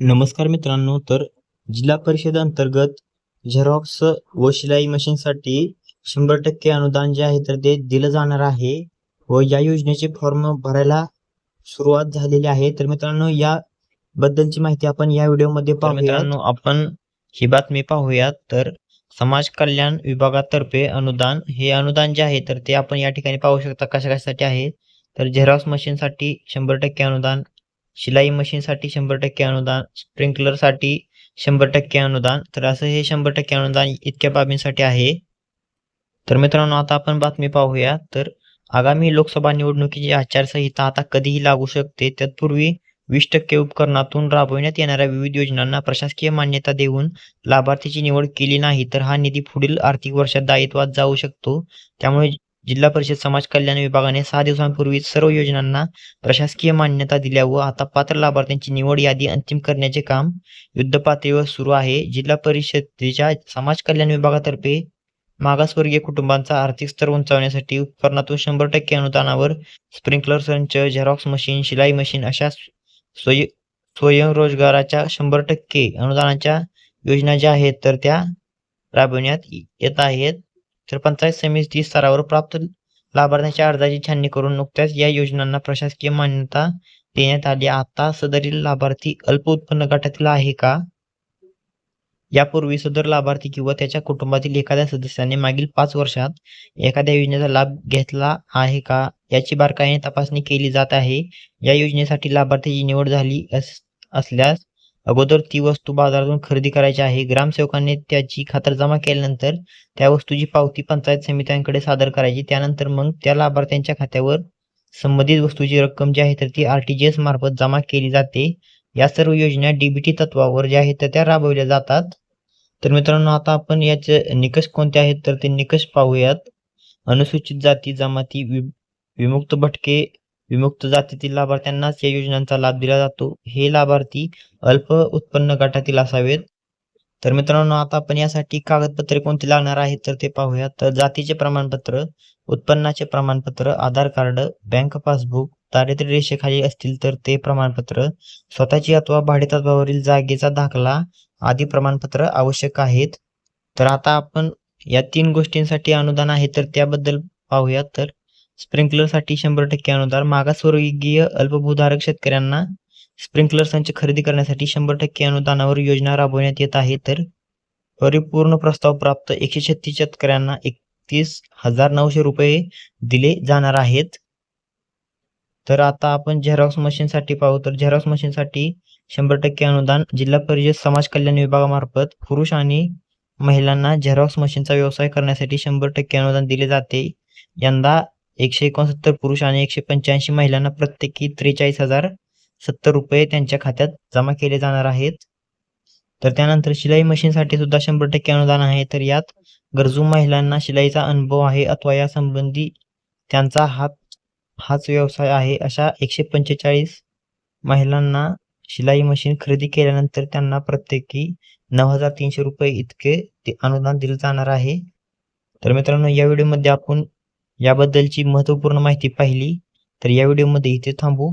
नमस्कार मित्रांनो तर जिल्हा परिषद अंतर्गत झेरॉक्स व शिलाई मशीनसाठी शंभर टक्के अनुदान जे आहे तर ते दिलं जाणार आहे व या योजनेचे फॉर्म भरायला सुरुवात झालेली आहे. तर मित्रांनो या बद्दलची माहिती आपण या व्हिडिओमध्ये पाहूया मित्रांनो आपण ही बातमी पाहूयात. तर समाज कल्याण विभागातर्फे अनुदान हे अनुदान जे आहे तर ते आपण या ठिकाणी पाहू शकता कशा कशासाठी आहे. तर झेरॉक्स मशीनसाठी शंभर टक्के अनुदान शिलाई मशीनसाठी शंभर टक्के अनुदान स्प्रिंकलरसाठी शंभर टक्के अनुदान. तर असं हे शंभर टक्के अनुदान इतक्या बाबींसाठी आहे. तर मित्रांनो आता आपण बातमी पाहूया. तर आगामी लोकसभा निवडणुकीची आचारसंहिता आता कधीही लागू शकते. तत्पूर्वी वीस टक्के उपकरणातून राबविण्यात येणाऱ्या विविध योजनांना प्रशासकीय मान्यता देऊन लाभार्थीची निवड केली नाही तर हा निधी पुढील आर्थिक वर्षात दायित्वात जाऊ शकतो. त्यामुळे जिल्हा परिषद समाज कल्याण विभागाने सहा दिवसांपूर्वी सर्व योजनांना प्रशासकीय मान्यता दिल्या व आता पात्र लाभार्थ्यांची निवड यादी अंतिम करण्याचे काम युद्धपातळीवर सुरू आहे. जिल्हा परिषदेच्या समाज कल्याण विभागातर्फे मागासवर्गीय कुटुंबांचा आर्थिक स्तर उंचावण्यासाठी उपकरणातून शंभर टक्के अनुदानावर स्प्रिंकलर संच झेरॉक्स मशीन शिलाई मशीन अशा स्वय स्वयंरोजगाराच्या शंभर टक्के अनुदानाच्या योजना ज्या आहेत तर त्या राबवण्यात येत आहेत. तर पंचायत समिती स्तरावर प्राप्त लाभार्थ्यांच्या अर्जाची छाननी करून नुकत्याच या योजनांना प्रशासकीय मान्यता देण्यात आली. आता सदरील लाभार्थी अल्प उत्पन्न गटातील आहे का? यापूर्वी सदर लाभार्थी किंवा त्याच्या कुटुंबातील एखाद्या सदस्याने मागील पाच वर्षात एखाद्या योजनेचा लाभ घेतला आहे का? याची बारकाईने तपासणी केली जात आहे. या योजनेसाठी लाभार्थीची निवड झाली अस असल्यास अगोदर ती वस्तू बाजारातून खरेदी करायची आहे. ग्रामसेवकांनी त्याची खातरजमा केल्यानंतर त्या वस्तूची पावती पंचायत समित्यांकडे सादर करायची. त्यानंतर मग त्या लाभार्थ्यांच्या खात्यावर संबंधित वस्तूची रक्कम जी आहे तर ती आर टी जी एस मार्फत जमा केली जाते. या सर्व योजना डीबीटी तत्वावर ज्या आहेत तर त्या राबवल्या जातात. तर मित्रांनो आता आपण याचे निकष कोणते आहेत तर ते निकष पाहूयात. अनुसूचित जाती जमाती विमुक्त भटके विमुक्त जातीतील लाभार्थ्यांनाच या योजनांचा लाभ दिला जातो. हे लाभार्थी अल्प उत्पन्न गटातील असावेत. तर मित्रांनो आता आपण यासाठी कागदपत्रे कोणती लागणार आहेत तर ते पाहूयात तर जातीचे प्रमाणपत्र उत्पन्नाचे प्रमाणपत्र आधार कार्ड बँक पासबुक दारिद्र्य रेषेखाली असतील तर ते प्रमाणपत्र स्वतःची अथवा भाडेतत्वावरील जागेचा दाखला आदी प्रमाणपत्र आवश्यक आहेत. तर आता आपण या तीन गोष्टींसाठी अनुदान आहे तर त्याबद्दल पाहूयात तर स्प्रिंकलरसाठी शंभर टक्के अनुदान मागासवर्गीय अल्पभूधारक शेतकऱ्यांना स्प्रिंकलर संच खरेदी करण्यासाठी शंभर टक्के अनुदानावर योजना राबवण्यात येत आहे. तर परिपूर्ण प्रस्ताव प्राप्त एकशे छत्तीस शेतकऱ्यांना एकतीस हजार नऊशे रुपये दिले जाणार आहेत. तर आता आपण झेरॉक्स मशीनसाठी पाहू. तर झेरॉक्स मशीनसाठी शंभर टक्के अनुदान जिल्हा परिषद समाज कल्याण विभागामार्फत पुरुष आणि महिलांना झेरॉक्स मशीनचा व्यवसाय करण्यासाठी शंभर टक्के अनुदान दिले जाते. यंदा एकशे एकोणसत्तर पुरुष आणि एकशे पंच्याऐंशी महिलांना प्रत्येकी त्रेचाळीस हजार सत्तर रुपये त्यांच्या खात्यात जमा केले जाणार आहेत. तर त्यानंतर शिलाई मशीनसाठी सुद्धा शंभर टक्के अनुदान आहे. तर यात गरजू महिलांना शिलाईचा अनुभव आहे अथवा या संबंधी त्यांचा हात हाच व्यवसाय आहे अशा एकशे पंचेचाळीस महिलांना शिलाई मशीन खरेदी केल्यानंतर त्यांना प्रत्येकी नऊ हजार तीनशे रुपये इतके ते अनुदान दिलं जाणार आहे. तर मित्रांनो या व्हिडिओमध्ये आपण याबद्दलची महत्त्वपूर्ण माहिती पाहिली तर या व्हिडिओमध्ये इथे थांबू.